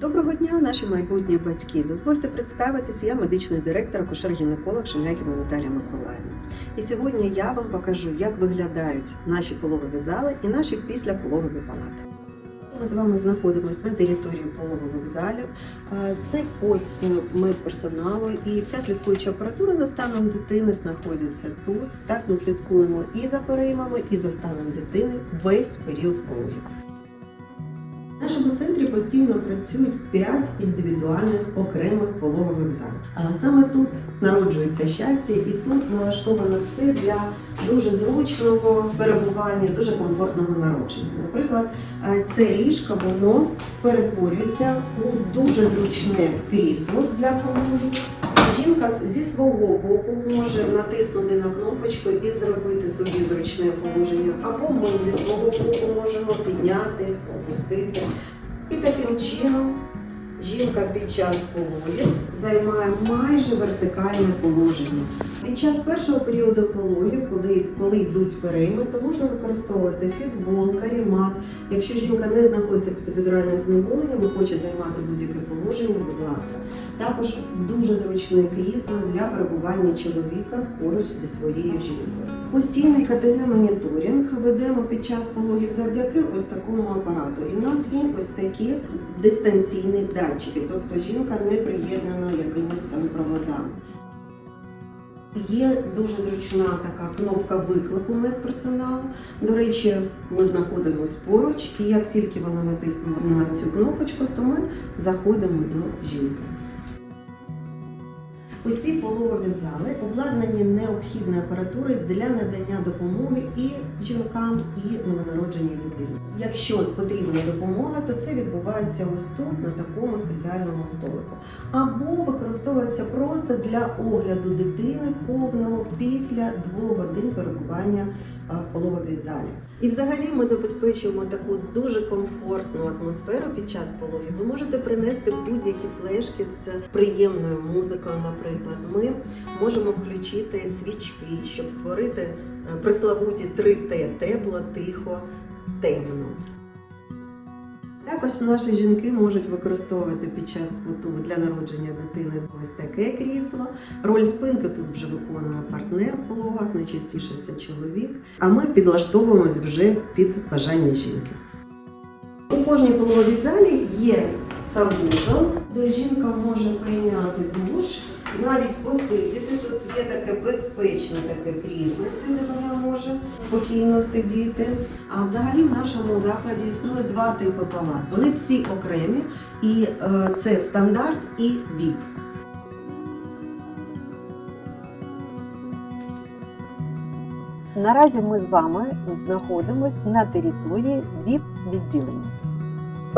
Доброго дня, наші майбутні батьки. Дозвольте представитись, я медичний директор, акушер-гінеколог Шем'якіна Наталія Миколаївна. І сьогодні я вам покажу, як виглядають наші пологові зали і наші післяпологові палати. Ми з вами знаходимося на території пологових залів. Це пост медперсоналу і вся слідкуюча апаратура за станом дитини знаходиться тут. Так ми слідкуємо і за переймами, і за станом дитини весь період пологів. Постійно працюють 5 індивідуальних окремих пологових залів. Саме тут народжується щастя, і тут налаштовано все для дуже зручного перебування, дуже комфортного народження. Наприклад, е, це ліжко воно перетворюється у дуже зручне крісло для пологів. Жінка зі свого боку може натиснути на кнопочку і зробити собі зручне положення, або ми зі свого боку можемо підняти, опустити. І таким чином жінка під час пологів займає майже вертикальне положення. Під час першого періоду пологів, коли, коли йдуть перейми, то можна використовувати фітбол, карімат. Якщо жінка не знаходиться під епідуральним знеболенням хоче займати будь-яке положення, будь ласка. Також дуже зручне крісло для перебування чоловіка поруч зі своєю жінкою. Постійний КТГ-моніторинг ведемо під час пологів завдяки ось такому апарату. І в нас є ось такі дистанційні датчики, тобто жінка не приєднана якимось там проводам. Є дуже зручна така кнопка виклику медперсоналу. До речі, ми знаходимося поруч, і як тільки вона натиснула на цю кнопочку, то ми заходимо до жінки. Усі пологові зали обладнані необхідною апаратурою для надання допомоги і жінкам, і новонародженій дитині. Якщо потрібна допомога, то це відбувається ось тут, на такому спеціальному столику. Або використовується просто для огляду дитини повного після двох годин перебування в пологовій залі. І взагалі ми забезпечуємо таку дуже комфортну атмосферу під час пологів. Ви можете принести будь-які флешки з приємною музикою, наприклад. Ми можемо включити свічки, щоб створити е, преславуті 3Т тепло, тихо, темно. Також наші жінки можуть використовувати під час поту для народження дитини ось таке крісло. Роль спинки тут вже виконує партнер в пологах, найчастіше це чоловік. А ми підлаштовуємось вже під бажання жінки. У кожній пологовій залі є санвузол, де жінка може прийняти душ, навіть посидіти. Тут є таке безпечне таке кріслице, де вона може спокійно сидіти. А взагалі в нашому закладі існує два типи палат. Вони всі окремі, і е, це стандарт і ВІП. Наразі ми з вами знаходимося на території ВІП-відділення.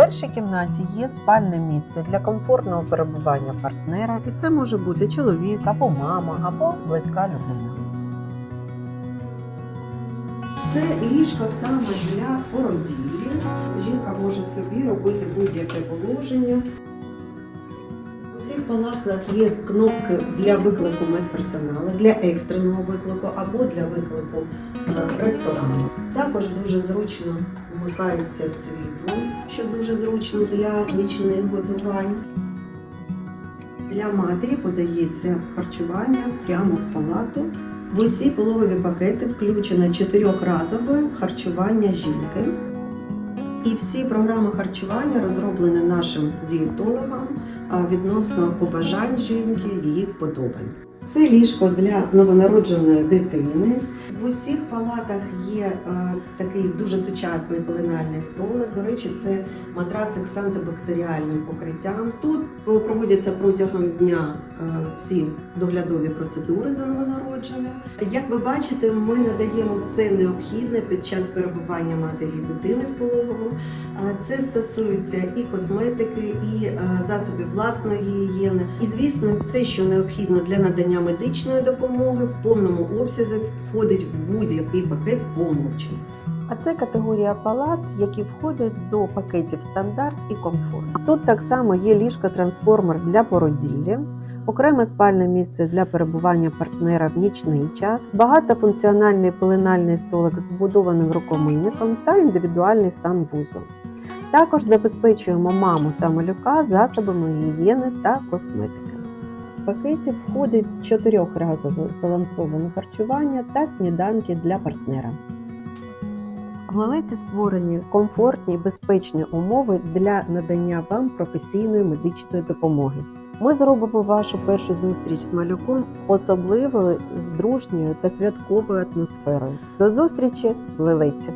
Першій кімнаті є спальне місце для комфортного перебування партнера, і це може бути чоловік або мама, або близька людина. Це ліжко саме для породіллі. Жінка може собі робити будь-яке положення. У всіх палатах є кнопки для виклику медперсоналу, для екстреного виклику або для виклику е, ресторану. Також дуже зручно вмикається світло, що дуже зручно для нічних годувань. Для матері подається харчування прямо в палату. В усі пологові пакети включено чотирьохразове харчування жінки. І всі програми харчування розроблені нашим дієтологом відносно побажань жінки, її вподобань. Це ліжко для новонародженої дитини. В усіх палатах є е, такий дуже сучасний пеленальний столик. До речі, це матрасик з антибактеріальним покриттям. Тут е, проводяться протягом дня е, всі доглядові процедури за новонародженим. Як ви бачите, ми надаємо все необхідне під час перебування матері і дитини в пологовому. Це стосується і косметики, і е, засобів власної гігієни. І звісно, все, що необхідно для надання медичної допомоги в повному обсязі входить в будь-який пакет по. А це категорія палат, які входять до пакетів стандарт і комфорт. Тут так само є ліжко-трансформер для породіллі, окреме спальне місце для перебування партнера в нічний час, багатофункціональний пеленальний столик з вбудованим рукомийником та індивідуальний санвузол. Також забезпечуємо маму та малюка засобами гігієни та косметики. В пакеті входить чотирьохразове збалансоване харчування та сніданки для партнера. В лелеці створені комфортні безпечні умови для надання вам професійної медичної допомоги. Ми зробимо вашу першу зустріч з малюком особливою, з дружньою та святковою атмосферою. До зустрічі в лелеці!